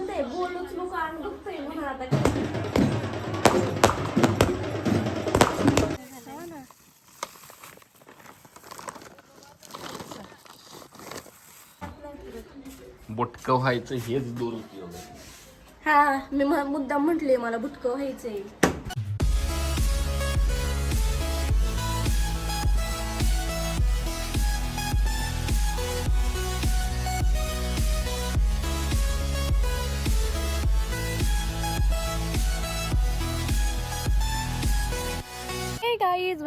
म्हणते बोलूच नको अंग दुखतंय म्हणून आता. बुटकं व्हायचं हेच दुरुपयोग आहे. हा मी म- मुद्दाम म्हटले मला बुटकं व्हायचंय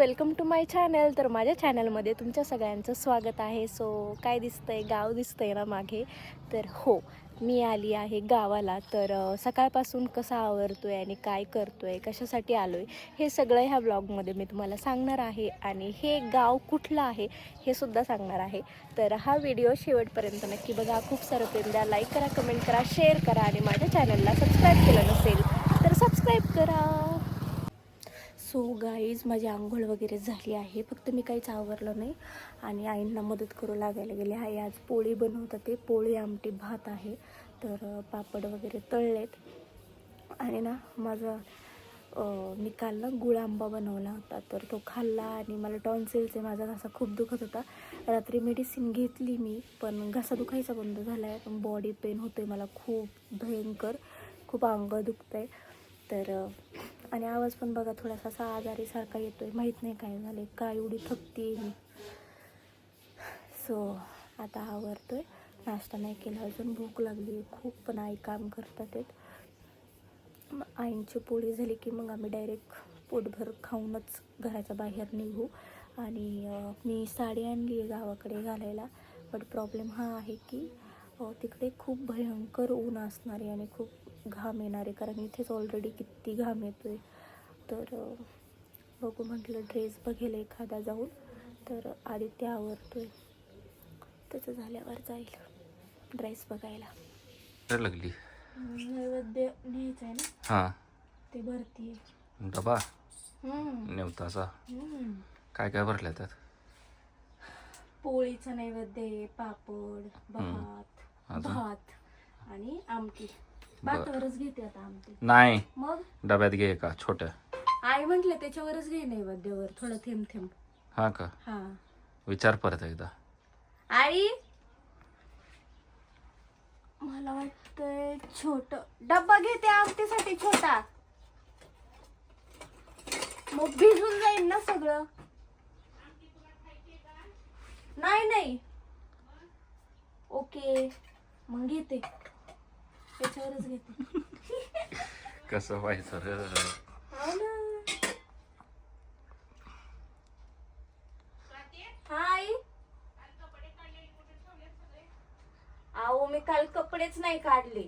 वेलकम टू माय चॅनल तर माझ्या चॅनलमध्ये तुमच्या सगळ्यांचं स्वागत आहे. सो काय दिसतंय? गाव दिसतंय ना मागे? तर हो मी आली आहे गावाला. तर सकाळपासून कसा आहे आणि काय करतो आहे कशासाठी आलो आहे हे सगळं ह्या ब्लॉगमध्ये मी तुम्हाला सांगणार आहे. आणि हे गाव कुठलं आहे हे सुद्धा सांगणार आहे. तर हा व्हिडिओ शेवटपर्यंत नक्की बघा. खूप सारं प्रेम द्या. लाईक करा कमेंट करा शेअर करा. आणि माझ्या चॅनलला सबस्क्राईब केलं नसेल तर सबस्क्राईब करा. सो गाईज माझी आंघोळ वगैरे झाली आहे. फक्त मी काहीच आवरलं नाही आणि आईंना मदत करू लागायला गेले. आहे आज पोळी बनवतात ते पोळी आमटी भात आहे. तर पापड वगैरे तळलेत. आणि ना माझा मी काल ना गुळ आंबा बनवला होता. तर तो खाल्ला आणि मला टॉन्सिलचे माझा घसा खूप दुखत होता. रात्री मेडिसिन घेतली मी पण घसा दुखायचा बंद झाला आहे पण बॉडी पेन होतं आहे मला खूप. भयंकर. खूप अंग दुखतं आहे तर आणि आवाज पण बघा थोडासा असा आजारीसारखा येतोय. माहीत नाही काय झाले काय एवढी थकते मी. सो आता आवरतोय. नाश्ता नाही केला अजून भूक लागली खूप पण आई काम करतात आहेत. आईंची पोळी झाली की मग आम्ही डायरेक्ट पोटभर खाऊनच घराच्या बाहेर निघू. आणि मी साडी आणली आहे गावाकडे घालायला. बट प्रॉब्लेम हा आहे की तिकडे खूप भयंकर ऊन असणार आहे आणि खूप घाम येणार आहे. कारण इथेच ऑलरेडी किती घाम येतो आहे तर बघू म्हटलं ड्रेस बघेल एखादा जाऊन. तर आदित्य आवरतोय. त्याचं झाल्यावर जाईल ड्रेस बघायला. लागली? नैवेद्य न्यायचं आहे ना? हा. ते भरती डबा? नेवताचा काय काय भरल्या त्यात? पोळीचं नैवेद्य आहे पापड भात? भात आणि आमटी. भातावरच घेते आता आमटी. नाही. मग? डब्यात घे का छोट्या. आई म्हटलं त्याच्यावरच घे नैवेद्यावर थोडं थेंब थेंब. हा का? हा. विचार परत एकदा. आई? मला वाटतंय छोट. डब्बा घेते आमटीसाठी छोटा. मग भिजून जाईल ना सगळं. नाही नाही. ओके. मग घेते. त्याच्यावरच घेते. कसं व्हायचं रे? हो ना. हाय अहो मी काल कपडेच नाही काढले.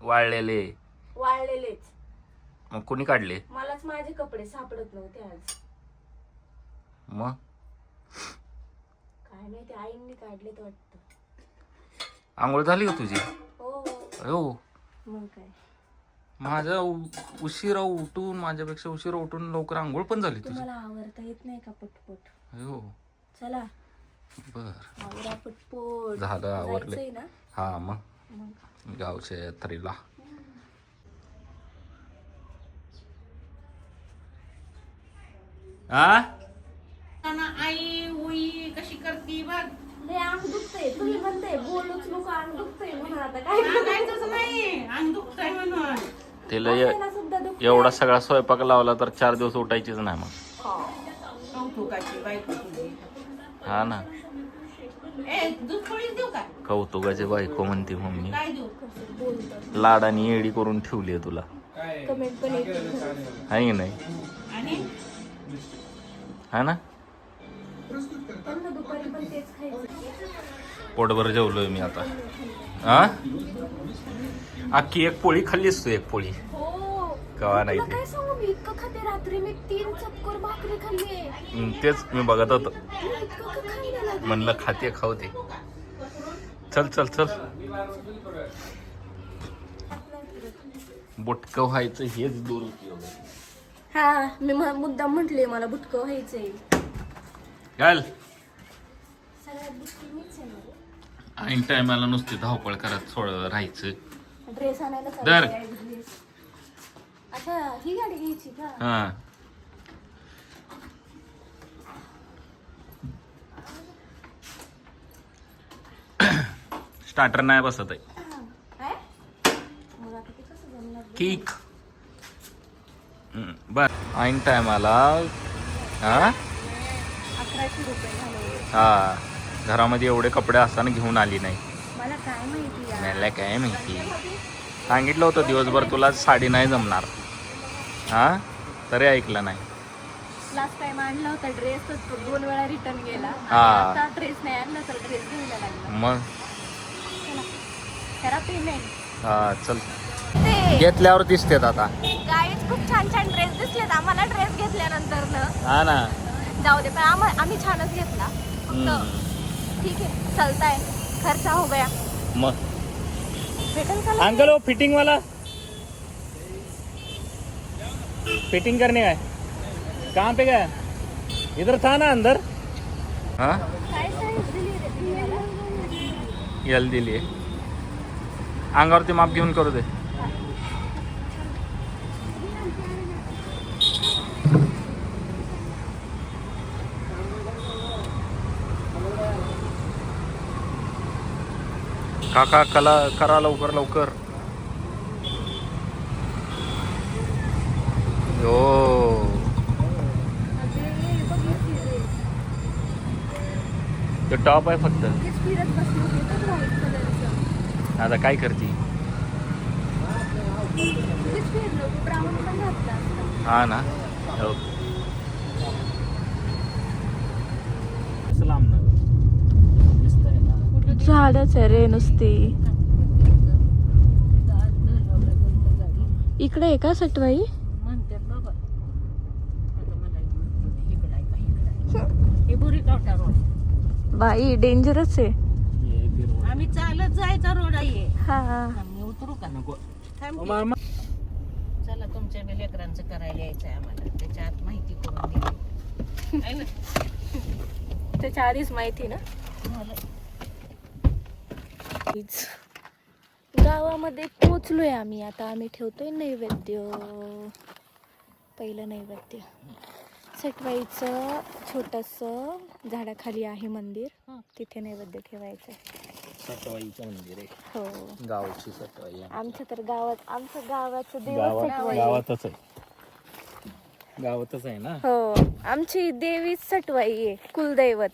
वाळलेले. वाळलेलेच. मग कोणी काढले? मलाच माझे कपडे सापडत नव्हते आज. मग? काय माहिती आईंनी काढलेत वाटतं. आंघोळ झाली का तुझी? हो हो? मग काय? माझा उ- उशिरा उठून माझ्यापेक्षा उशिरा उठून लवकर आंघोळ पण झाली तुझी. तुम्हाला आवडता येत नाही का पटपट? हो. चला. बर. आवरा पटपट. झालं, आवरले. जायचंय ना? हा मग. मग. गावच्या यात्रेला. आ? आई उई कशी करती बघ. लय अंग दुखतंय तुम्ही म्हणते बोलूच नको अंग दुखतंय म्हणून आता काय सांगायचंच नाही अंग दुखतंय म्हणून. तिला बसायला सुद्धा दुखतंय. एवढा सगळा स्वयंपाक लावला तर चार दिवस उठायचीच नाही मग. कौतुकाची बायको तुझी. हा ना. ए दूध पोळीच देऊ का? कौतुकाची बायको म्हणते मम्मी. काय देऊ? बोलतात लाडानी येडी करून ठेवली तुला. कमेंट पण येते आहे. की नाही? आणि? हा ना? त्यांना दुपारी पण तेच खायचं. पोटभर जेवलोय मी आता. हा अख्खी एक पोळी खाल्लीस तू एक पोळी. हो. कवा नाही ते. तेच मी बघत होतो? म्हणलं खाते खाऊ ते चल चल चल. बुटकं व्हायचं हेच आहे. हा मी म- मुद्दाम म्हटले मला बुटकं व्हायचंय. घाल ऐन टायमाला नुसती धावपळ करत सोड राहायचं. ड्रेस आणायला दर. चालली आहे, ड्रेस अच्छा ही गाडी घ्यायची का? हा. स्टार्टर नाही बसत आहे. काय? मग आता ते कसं जमणार किक बर. ऐन टायमाला हा? अकराशे रुपये घालवले हा. घरामध्ये एवढे कपडे असताना घेऊन आली नाही. मला काय माहिती यार. मला काय माहिती? सांगितलं होतं दिवसभर तुला साडी नाही जमणार. हा? तरी ऐकलं नाही. लास्ट टाइम आणला होता ड्रेस तर तो दोन वेळा रिटर्न गेला. आणि हा. आता ड्रेस नाही आणला तर ड्रेस घ्यायला लागला. मग? चला. करा पेमेंट हा चल. ते. घेतल्यावर दिसतेत आता. गाईच खूप छान छान ड्रेस दिसलेत. आम्हाला ड्रेस घेतल्यानंतर न हा ना. जाऊ दे पण आम्हा- आम्ही छानच घेतला. फक्त ठीक आहे चलताय खर्चा हो गया। मग अंकल वो फिटिंग वाला। फिटिंग करने है कहाँ पे गया? इधर था ना अंदर। हाँ? काय साईज दिली रे तुम्हाला? यल दिली अंगावरती माप घेऊन करू दे। काका कला करा लवकर लवकर. हो ते तो टॉप आहे फक्त. आता काय करते? हा ना. हो सलाम ना दिसतंय ना झाडच आहे रे नुसती. इकडे आहे का सटवाई? म्हणते बाबा. आता मला इकडं आहे का? इकडं आहे. हे बुरी कवटा रोड. बाई डेंजरच आहे. आम्ही चालत जायचा रोड आहे. हा. आम्ही उतरू का? नको. चला तुमच्या बी लेकरांचं करायला यायचं आहे आम्हाला. त्याच्या आत माहिती करून दिली आहे ना? त्याच्या आधीच माहिती ना? गावामध्ये पोचलोय आम्ही. आता आम्ही ठेवतोय नैवेद्य. पहिलं नैवेद्य. सटवाईचं छोटस झाडाखाली आहे मंदिर. हं. तिथे नैवेद्य ठेवायचं. सटवाईचं मंदिर आहे. हो. गावची सटवाई आहे. आमच्या तर गावात आमचं गावाचं देव गावात सटवाई गावातच आहे. गावातच आहे ना? हो. आमची देवी सटवाई आहे. कुलदैवत.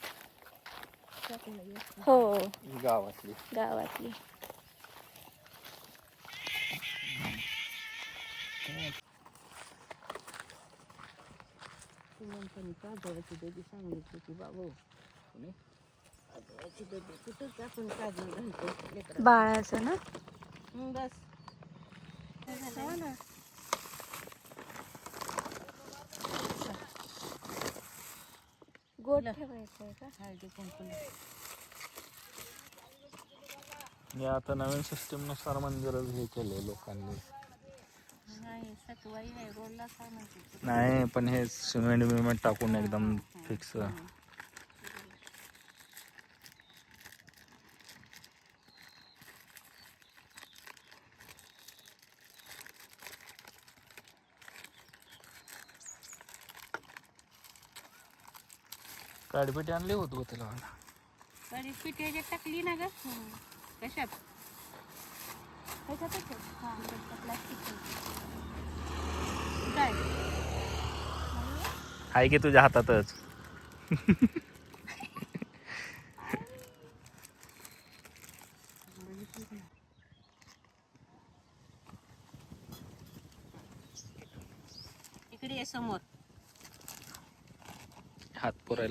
हो गावातली गावातली काजळाची बेबी सांगितली की बाबू काजळाची बेबी कुठंच आपण काजळ घालतो लेकरं बाळाचं ना बस गोड ठेवायचं आहे का? हळदी कुंकू हे आता नवीन सिस्टीमनुसार मंदिरच हे केले लोकांनी. नाही सटवाई काय म्हणते नाही पण हे सिमेंट बिमेंट टाकून एकदम फिक्स काडीपेटी आणली होत बरी पिठी याच्यात टाकली ना ग? कशात? आहे. हा, plastic. काय? आहे की तुझ्या हातातच इकडे ये समोर हात पुरायला पाहिजे की समोर नाही यायला हात पुराणा झाला ना हम्म. नाही आता आता काय येतं एवढं हळदी कुंकू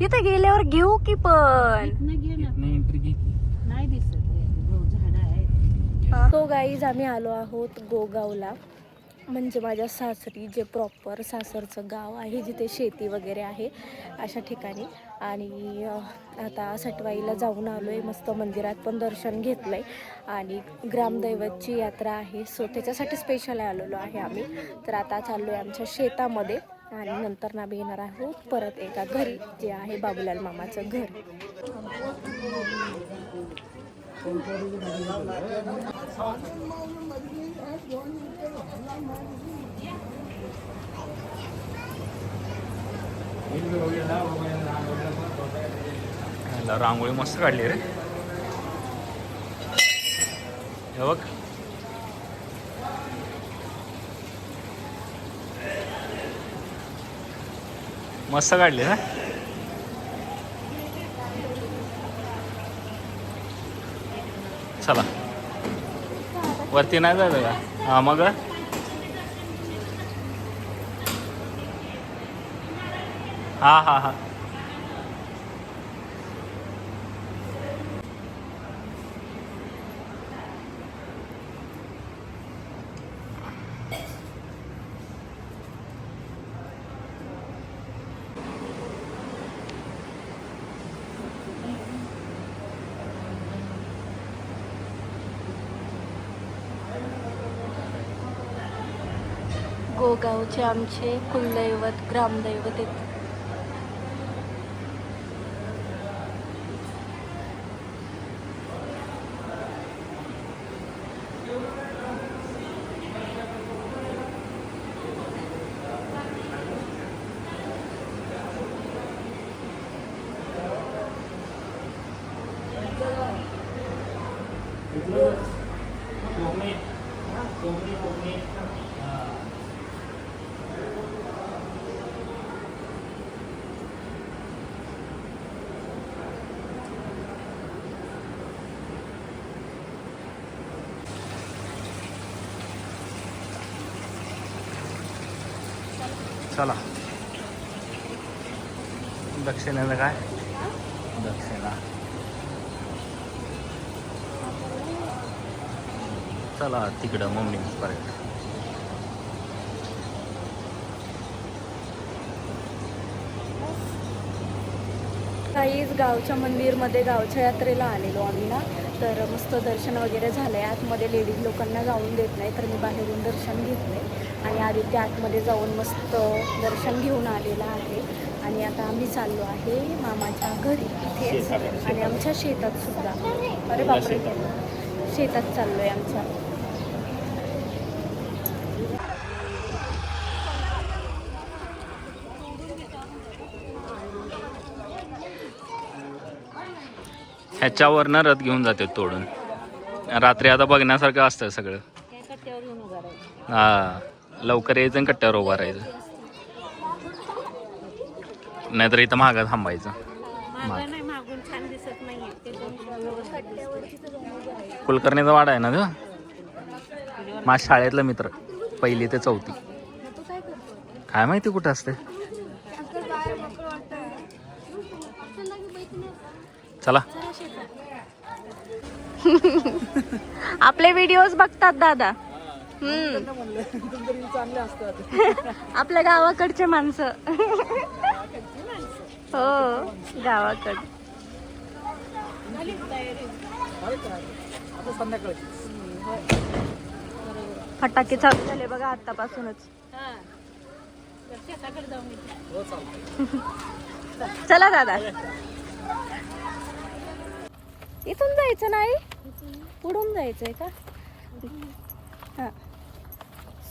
तिथे गेल्यावर घेऊ की पण? एंट्री घे नाही दिसत तो गाईज आम्ही आलो आहोत गोगावला. म्हणजे माझ्या सासरी जे प्रॉपर सासरचं गाव आहे जिथे शेती वगैरे आहे अशा ठिकाणी. आणि आता सटवाईला जाऊन आलो आहे मस्त मंदिरात पण दर्शन घेतलं आहे आणि ग्रामदैवतची यात्रा आहे. सो त्याच्यासाठी स्पेशल आलेलो आहे आम्ही. तर आता चाललो आहे आमच्या शेतामध्ये. आणि नंतर ना आम्ही येणार आहोत. परत एका घरी जे आहे बाबूलाल मामाचं घर. रांगोळी मस्त काढली रे. हे बघ. मस्त काढली ना? चला. वरती नाही जायचं का? हा मग? हा हा हा. हो, गोगावचे आमचे कुलदैवत ग्रामदैवत आहेत. चला. दक्षिणेला काय? दक्षिणा चला तिकडं मम्मी पर्यंत. काहीच गावच्या मंदिरमध्ये गावच्या यात्रेला आलेलो आम्ही ना. तर मस्त दर्शन वगैरे झालं आहे आतमध्ये लेडीज लोकांना जाऊन देत नाही तर मी बाहेरून दर्शन घेतलं आहे आणि आधी त्या आतमध्ये जाऊन मस्त दर्शन घेऊन आलेलं आहे. आणि आता आम्ही चाललो आहे मामाच्या घरी इथेच आणि आमच्या शेतात सुद्धा. अरे बापरे. शेतात. चाललो आहे आमच्या ह्याच्यावरनं रथ घेऊन जाते तोडून. रात्री आता बघण्यासारखं असतं सगळं. हा लवकर यायचं आणि कट्ट्यावर उभा राहायचं. नाहीतर इथं मागं थांबायचं. कुलकर्णीचा वाडा आहे ना तो? माझ्या शाळेतला मित्र. पहिली ते चौथी. काय माहिती कुठं असते चला. आपले व्हिडिओज बघतात दादा. हम्म. आपल्या गावाकडचे माणसं. हो गावाकड. फटाके चालू झाले बघा आतापासूनच. चला दादा. इथून जायचं नाही? पुढून जायचंय का? हा.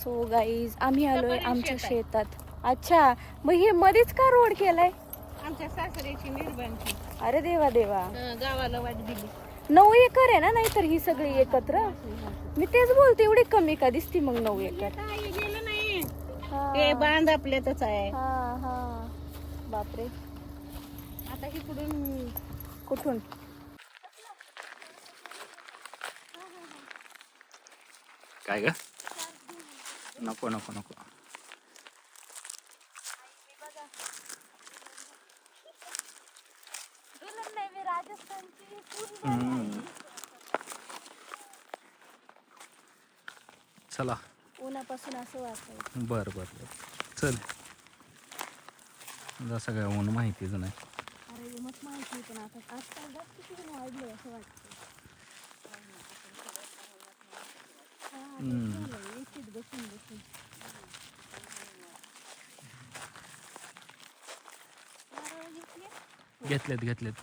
सो गाईज आम्ही आलोय आमच्या शेतात. अच्छा मग हे मध्येच का रोड केलाय? आमच्या सासऱ्याची निर्बंधी अरे देवा देवा. गावाला वाट दिली. नऊ एकर आहे ना नाहीतर ही सगळी एकत्र? मी तेच बोलते एवढी कमी का दिसती मग नऊ एकर? हा. ते बांध आपल्यातच आहे. हा हा. बापरे. आता इकडून कुठून? काय ग? नको नको नको. चला. उन्हापासून असं वाचायचं बर बर बर. चल. जसं काय ऊन माहितीच नाही अरे मग माहिती पण आता आजकाल जास्त किती वाढलंय असं वाटतं बसून बसून? घेतलेत घेतलेत.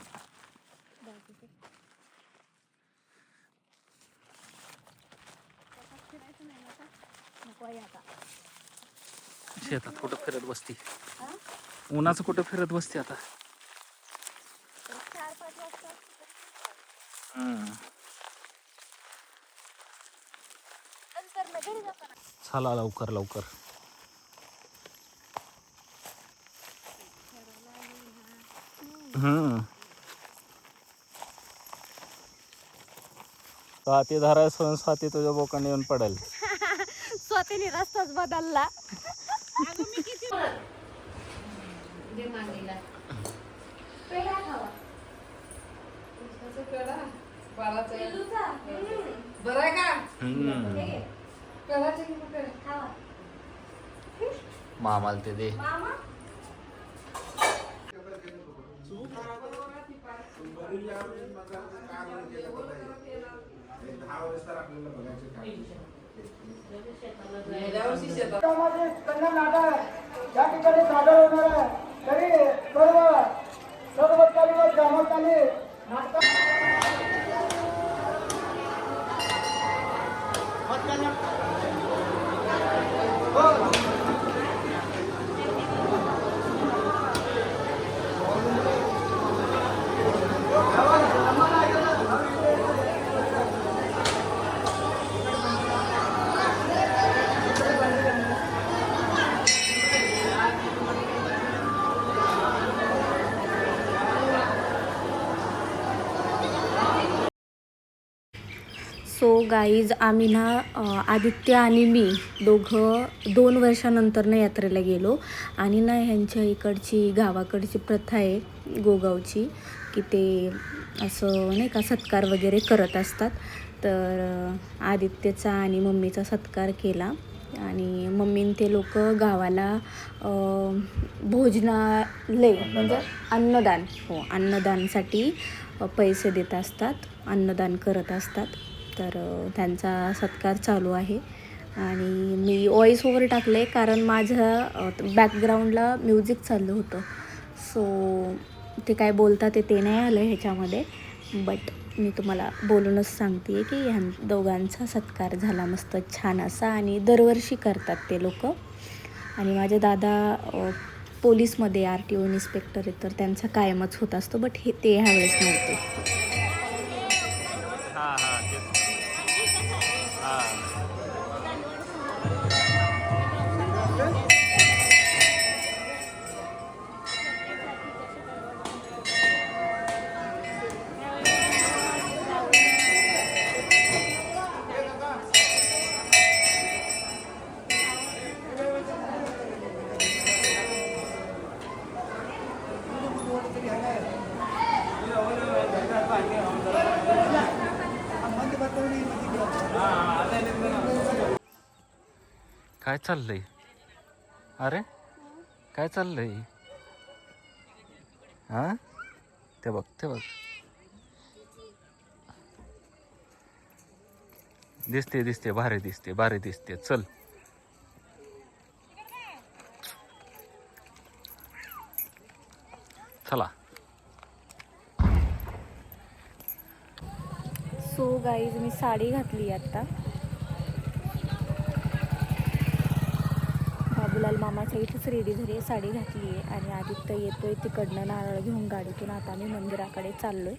शेतात कुठं फिरत बसती? उन्हाचं कुठं फिरत बसते आता तर चार पाच वाजता हम्म. नंतर ना घरी चला लवकर लवकर. हम्म. स्वाती धारा सोन स्वाती तुझ्या बोकांनी येऊन पडेल. स्वतःने रस्ताच बदलला. बरं का? मामाला ते दे. या ठिकाणी सादर होणार आहे. तरी सर्व सर्व ग्रामस्थांनी नाटक गाईज आम्ही ना आदित्य आणि मी दोघं दोन वर्षानंतर यात्रेला गेलो. आणि ना ह्यांच्या इकडची गावाकडची प्रथा आहे गोगावची की ते असं नाही का सत्कार वगैरे करत असतात. तर आदित्यचा आणि मम्मीचा सत्कार केला. आणि मम्मीन ते लोक गावाला भोजनालय म्हणजे अन्नदान हो अन्नदानसाठी पैसे देत असतात अन्नदान करत असतात. तर त्यांचा सत्कार चालू आहे. आणि मी वॉईस ओव्हर टाकले कारण माझ्या बॅकग्राऊंडला म्युझिक चाललं होतं. सो ते काय बोलतात ते ते नाही आलं ह्याच्यामध्ये. बट मी तुम्हाला बोलूनच सांगते की ह्या दोघांचा सत्कार झाला मस्त छान असा आणि दरवर्षी करतात ते लोक. आणि माझे दादा पोलीसमध्ये आर टी ओ इन्स्पेक्टर आहेत तर त्यांचा कायमच होत असतो बट हे ते ह्यावेळेस नव्हते. चाललंय? अरे? काय चाललंय? हा? ते बघ ते बघ. दिसते दिसते भारी दिसते भारी दिसते. चल. चला. सो गाईज मी साडी घातली आता. बाबूलाल मामाच्या इथेच रेडी झाली आहे साडी घातली आहे आणि आदित्य येतोय तिकडनं नारळ घेऊन गाडीतून. आता मी मंदिराकडे चाललोय.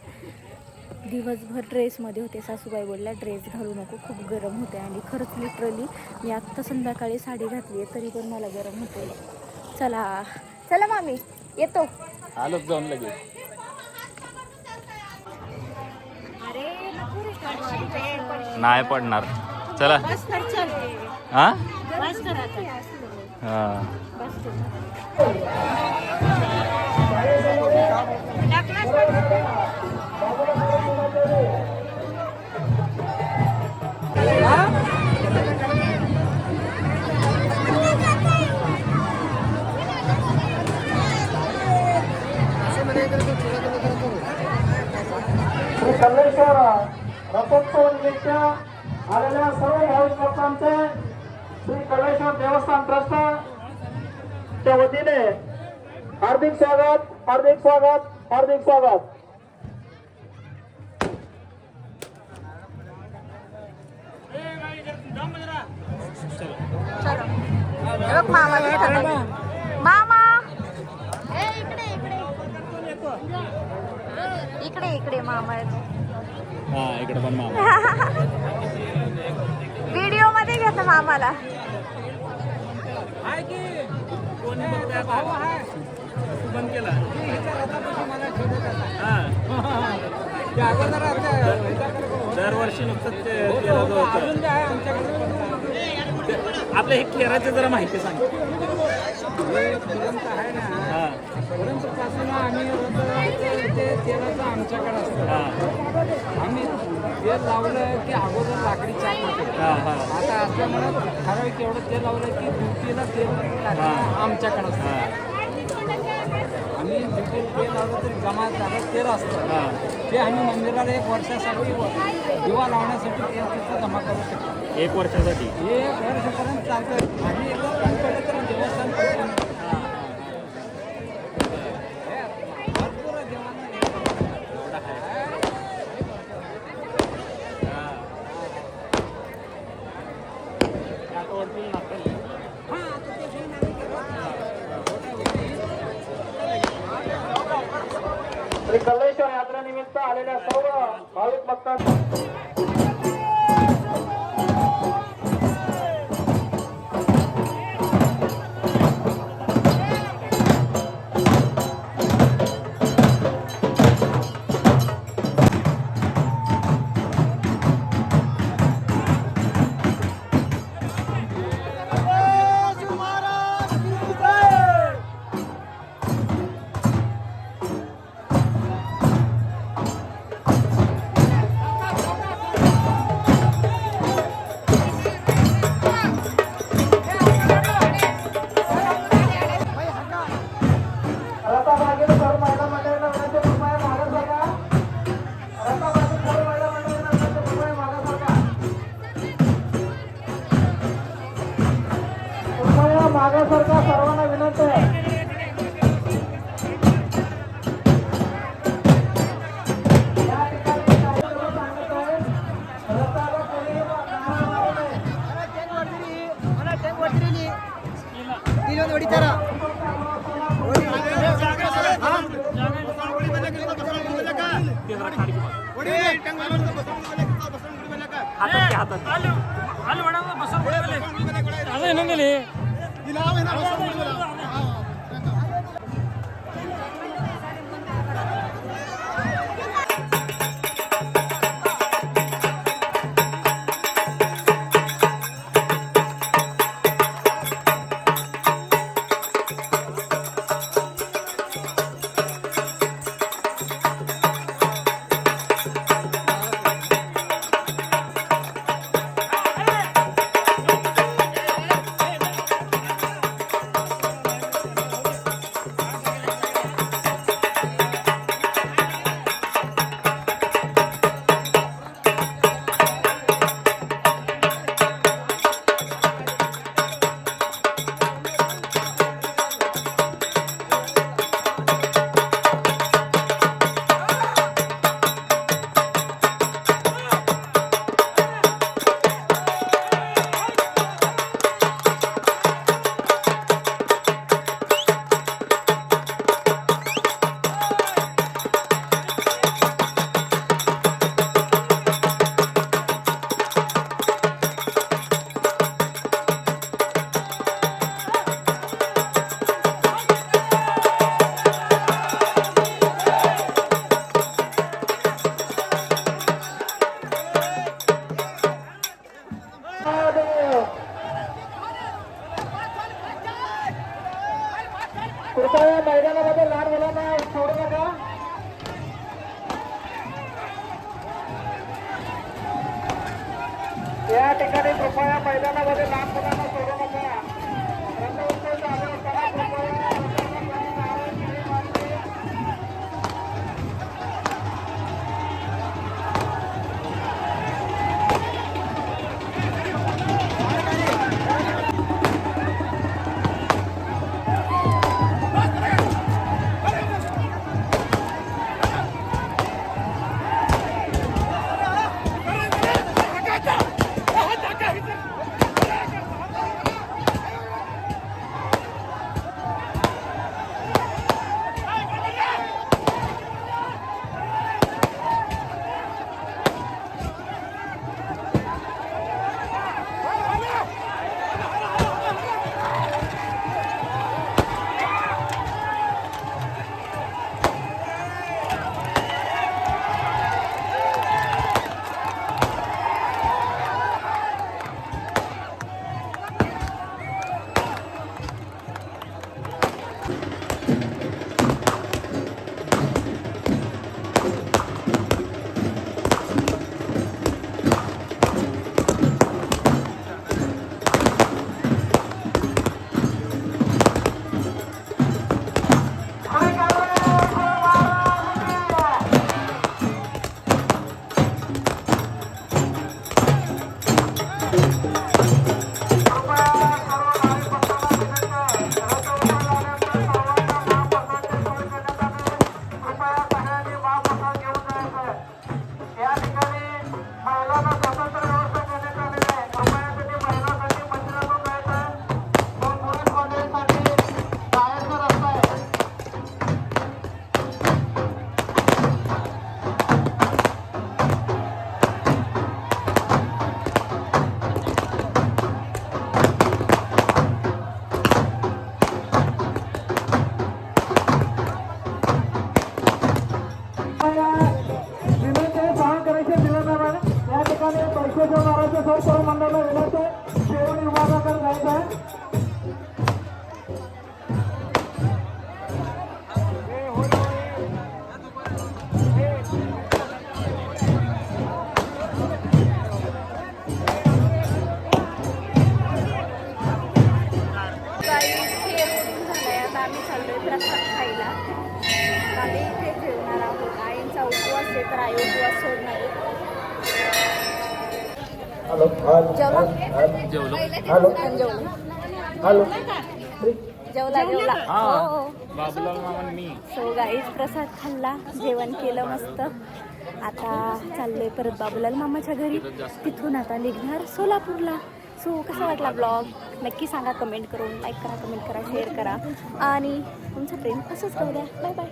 दिवसभर ड्रेसमध्ये होते सासूबाई बोलल्या ड्रेस घालू नको खूप गरम होते आणि खरंच लिटरली मी आत्ता संध्याकाळी साडी घातली आहे तरी पण मला गरम होते चला चला मामी येतो. आलोच जाऊन लगेच. रे नाही पडणार. चला. बस कर चल हा? कल्लेश्वर रथोत्सव आलेल्या सर्व भाविक भक्तांचे श्री कल्लेश्वर देवस्थान ट्रस्ट च्या वतीने हार्दिक स्वागत हार्दिक स्वागत हार्दिक स्वागत. मामा. मामा ए, इकडे इकडे. इकडे इकडे मामा हा इकडे पण मामा. व्हिडिओमध्ये घेतो मामाला. दरवर्षी नुकतंच ते केलं होतं. आपल्या हे खेळाचं जरा माहिती सांग. हा परंतुपासून आम्ही ते तेलाचं आमच्याकडे असतं. हा. आम्ही तेल लावलं की अगोदर लाकडी हा हा. आता असल्यामुळं ठराविक एवढं तेल लावलं की दुपटीला तेल आमच्याकडे असतं. आम्ही दुपटी तेल लावलं तर जमा झालं तेल असतं. ते आम्ही मंदिराला एक वर्षासाठी दिवा लावण्यासाठी तेल तिथं जमा करू शकतो. एक वर्षासाठी? एक वर्षापर्यंत चालतं. आणि हो. बाबूलाल मामा मी. सो गाईज प्रसाद खाल्ला जेवण केलं मस्त. आता चाललोय परत बाबूलाल मामाच्या घरी. तिथून आता निघणार सोलापूरला. सो कसा वाटला ब्लॉग नक्की सांगा कमेंट करून लाईक करा कमेंट करा शेअर करा. आणि तुमचं प्रेम असंच राहू द्या. Bye bye